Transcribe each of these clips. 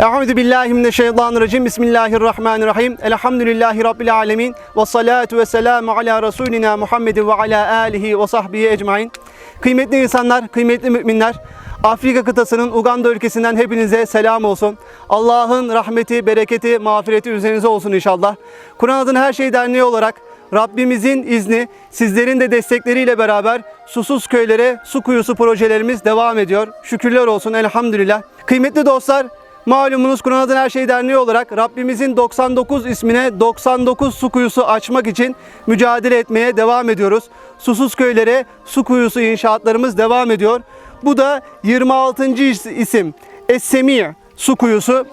Euzu billahi mineşşeytanirracim. Bismillahirrahmanirrahim. Elhamdülillahi rabbil alamin. Ve salatu ve selamu ala rasulina Muhammedin ve ala alihi ve sahbihi ecmaîn. Kıymetli insanlar, kıymetli müminler, Afrika kıtasının Uganda ülkesinden hepinize selam olsun. Allah'ın rahmeti, bereketi, mağfireti üzerinize olsun inşallah. Kur'an adına her şey derneği olarak Rabbimizin izni, sizlerin de destekleriyle beraber susuz köylere su kuyusu projelerimiz devam ediyor. Şükürler olsun elhamdülillah. Kıymetli dostlar, Malumunuz Kur'an Adına Her Şey Derneği olarak Rabbimizin 99 ismine 99 su kuyusu açmak için mücadele etmeye devam ediyoruz. Susuz köylere su kuyusu inşaatlarımız devam ediyor. Bu da 26. is- isim Es-Semi' su kuyusu.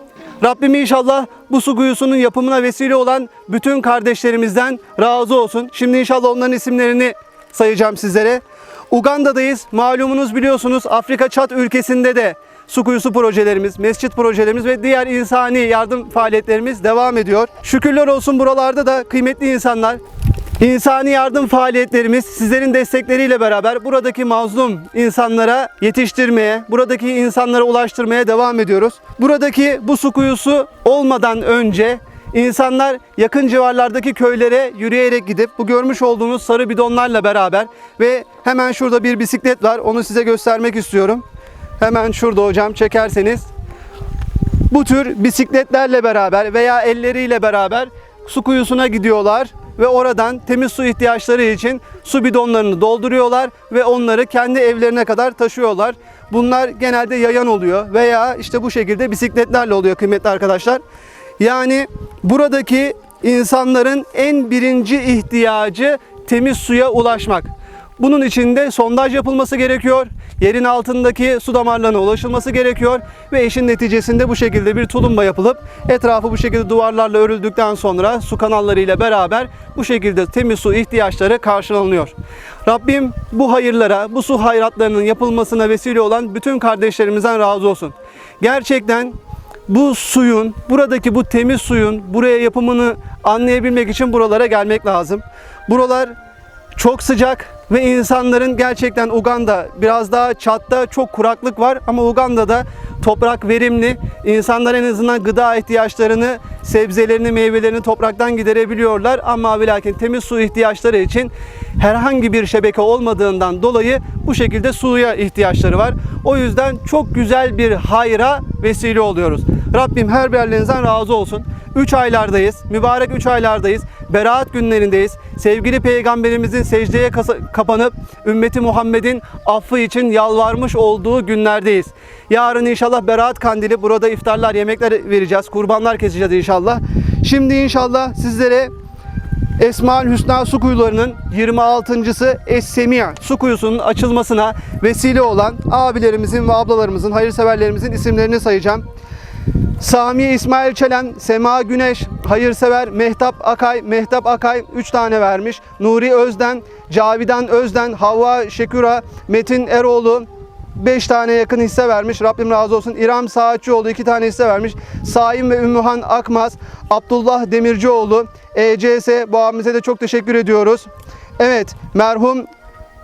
Rabbim inşallah bu su kuyusunun yapımına vesile olan bütün kardeşlerimizden razı olsun. Şimdi inşallah onların isimlerini sayacağım sizlere. Uganda'dayız. Malumunuz biliyorsunuz Afrika Çat ülkesinde de su kuyusu projelerimiz, mescit projelerimiz ve diğer insani yardım faaliyetlerimiz devam ediyor. Şükürler olsun buralarda da kıymetli insanlar İnsani yardım faaliyetlerimiz sizlerin destekleriyle beraber buradaki mazlum insanlara yetiştirmeye, buradaki insanlara ulaştırmaya devam ediyoruz. Buradaki bu su kuyusu olmadan önce insanlar yakın civarlardaki köylere yürüyerek gidip bu görmüş olduğunuz sarı bidonlarla beraber ve hemen şurada bir bisiklet var. Onu size göstermek istiyorum. Hemen şurada hocam çekerseniz bu tür bisikletlerle beraber veya elleriyle beraber su kuyusuna gidiyorlar ve oradan temiz su ihtiyaçları için su bidonlarını dolduruyorlar ve onları kendi evlerine kadar taşıyorlar. Bunlar genelde yayan oluyor veya işte bu şekilde bisikletlerle oluyor kıymetli arkadaşlar. Yani buradaki insanların en birinci ihtiyacı temiz suya ulaşmak. Bunun için de sondaj yapılması gerekiyor. Yerin altındaki su damarlarına ulaşılması gerekiyor ve işin neticesinde bu şekilde bir tulumba yapılıp etrafı bu şekilde duvarlarla örüldükten sonra su kanalları ile beraber bu şekilde temiz su ihtiyaçları karşılanıyor. Rabbim bu hayırlara, bu su hayratlarının yapılmasına vesile olan bütün kardeşlerimizden razı olsun. Gerçekten bu suyun, buradaki bu temiz suyun buraya yapımını anlayabilmek için buralara gelmek lazım. Buralar çok sıcak ve insanların gerçekten Uganda biraz daha çatta çok kuraklık var ama Uganda'da toprak verimli. İnsanlar en azından gıda ihtiyaçlarını, sebzelerini, meyvelerini topraktan giderebiliyorlar ama ve lakin temiz su ihtiyaçları için herhangi bir şebeke olmadığından dolayı bu şekilde suya ihtiyaçları var. O yüzden çok güzel bir hayra vesile oluyoruz. Rabbim her birlerinizden razı olsun. 3 aylardayız. Mübarek 3 aylardayız. Beraat günlerindeyiz. Sevgili peygamberimizin secdeye kapanıp ümmeti Muhammed'in affı için yalvarmış olduğu günlerdeyiz. Yarın inşallah Beraat kandili burada iftarlar, yemekler vereceğiz. Kurbanlar keseceğiz inşallah. Şimdi inşallah sizlere Esmaül Hüsna su kuyularının 26.sı Es-Semi'a su kuyusunun açılmasına vesile olan abilerimizin ve ablalarımızın, hayırseverlerimizin isimlerini sayacağım. Sami İsmail Çelen, Sema Güneş, Hayırsever, Mehtap Akay, Mehtap Akay 3 tane vermiş. Nuri Özden, Cavidan Özden, Havva Şekura, Metin Eroğlu 5 tane yakın hisse vermiş. Rabbim razı olsun. İrem Saatçıoğlu 2 tane hisse vermiş. Saim ve Ümmühan Akmaz, Abdullah Demircioğlu, ECS bu abimize de çok teşekkür ediyoruz. Evet, merhum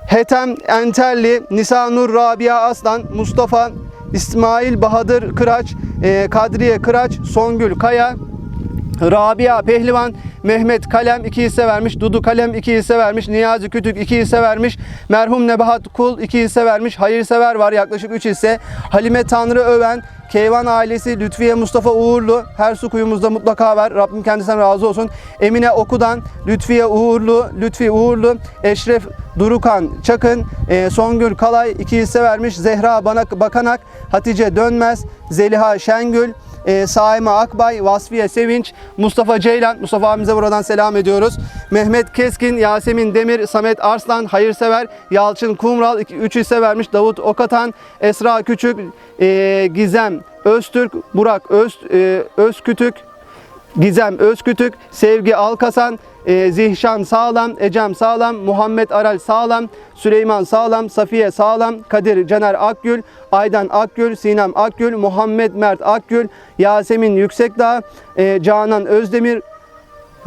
Hetem Entelli, Nisanur Rabia Aslan, Mustafa İsmail Bahadır Kıraç, e, Kadriye Kıraç, Songül Kaya, Rabia Pehlivan, Mehmet Kalem 2 hisse vermiş, Dudu Kalem 2 hisse vermiş, Niyazi Kütük 2 hisse vermiş, merhum Nebahat Kul 2 hisse vermiş, Hayırsever var yaklaşık 3 hisse, Halime Tanrı Öven, Keyvan ailesi, Lütfiye Mustafa Uğurlu, her su kuyumuzda mutlaka var. Rabbim kendisinden razı olsun. Emine Okudan, Lütfiye Uğurlu, Lütfi Uğurlu, Eşref Durukan Çakın, e, Songül Kalay iki hisse vermiş. Zehra Banak, Bakanak, Hatice Dönmez, Zeliha Şengül, e, Saime Akbay, Vasfiye Sevinç, Mustafa Ceylan, Mustafa abimize buradan selam ediyoruz. Mehmet Keskin, Yasemin Demir, Samet Arslan, Hayırsever, Yalçın Kumral 3 hisse vermiş. Davut Okatan, Esra Küçük, e, Gizem Öztürk, Burak Öz, e, Özkütük, Gizem Özkütük, Sevgi Alkasan, e, Zihşan Sağlam, Ecem Sağlam, Muhammed Aral Sağlam, Süleyman Sağlam, Safiye Sağlam, Kadir Caner Akgül, Aydan Akgül, Sinem Akgül, Muhammed Mert Akgül, Yasemin Yüksekdağ, e, Canan Özdemir,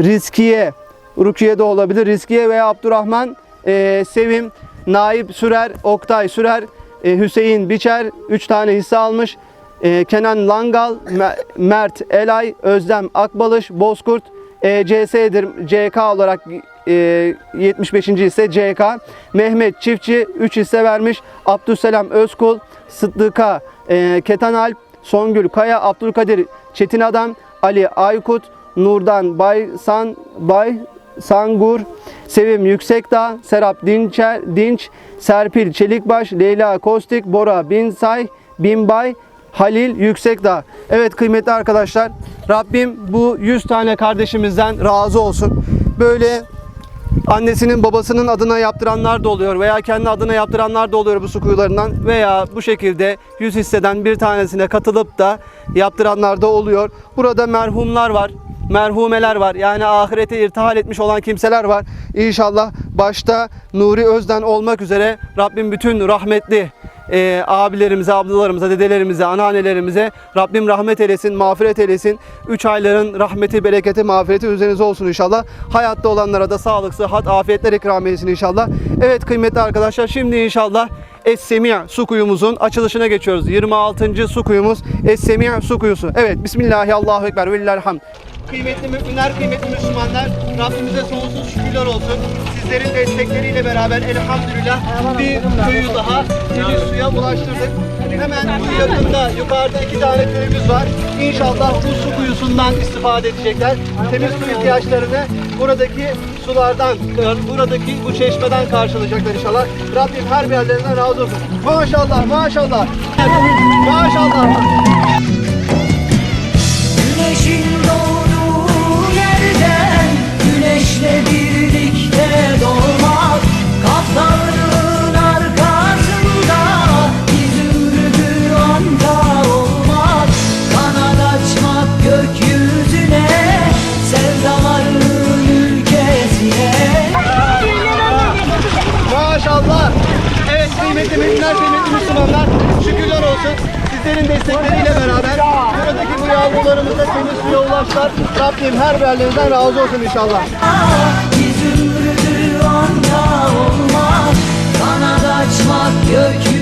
Riskiye, Rukiye de olabilir, Riskiye veya Abdurrahman, e, Sevim, Naip Sürer, Oktay Sürer, e, Hüseyin Biçer 3 tane hisse almış. E, Kenan Langal, Me- Mert Elay, Özlem Akbalış, Bozkurt, e, CS'dir. CK olarak e, 75. ise CK. Mehmet Çiftçi 3 hisse vermiş. Abdüselam Özkul, Sıddıka e, Ketan Alp, Songül Kaya, Abdülkadir Çetin Adam, Ali Aykut, Nurdan Baysan Bay Sangur, Sevim Yüksekdağ, Serap Dinçer, Dinç, Serpil Çelikbaş, Leyla Kostik, Bora Binsay, Binbay, Halil Yüksekdağ. Evet kıymetli arkadaşlar, Rabbim bu 100 tane kardeşimizden razı olsun. Böyle annesinin babasının adına yaptıranlar da oluyor veya kendi adına yaptıranlar da oluyor bu su kuyularından veya bu şekilde 100 hisseden bir tanesine katılıp da yaptıranlar da oluyor. Burada merhumlar var, merhumeler var. Yani ahirete irtihal etmiş olan kimseler var. İnşallah başta Nuri Özden olmak üzere Rabbim bütün rahmetli e, abilerimize, ablalarımıza, dedelerimize, anneannelerimize Rabbim rahmet eylesin, mağfiret eylesin. Üç ayların rahmeti, bereketi, mağfireti üzerinize olsun inşallah. Hayatta olanlara da sağlık, sıhhat, afiyetler ikram eylesin inşallah. Evet kıymetli arkadaşlar şimdi inşallah Es-Semi' su kuyumuzun açılışına geçiyoruz. 26. su kuyumuz Es-Semi' su kuyusu. Evet Bismillahi Allahu Kıymetli müminler, kıymetli Müslümanlar, Rabbimize sonsuz şükürler olsun. Sizlerin destekleriyle beraber elhamdülillah bir köyü daha temiz suya ulaştırdık. Hemen bu yakında yukarıda iki tane köyümüz var. İnşallah bu su kuyusundan istifade edecekler. Temiz su ihtiyaçlarını buradaki sulardan, buradaki bu çeşmeden karşılayacaklar inşallah. Rabbim her bir yerlerinden razı olsun. Maşallah, maşallah. Maşallah. Sizlerin destekleriyle beraber buradaki bu yavrularımız da temiz suya ulaştılar. Rabbim her birlerinden razı olsun inşallah. Yüzürdü anda olmak Kanat açmak gökyüzüne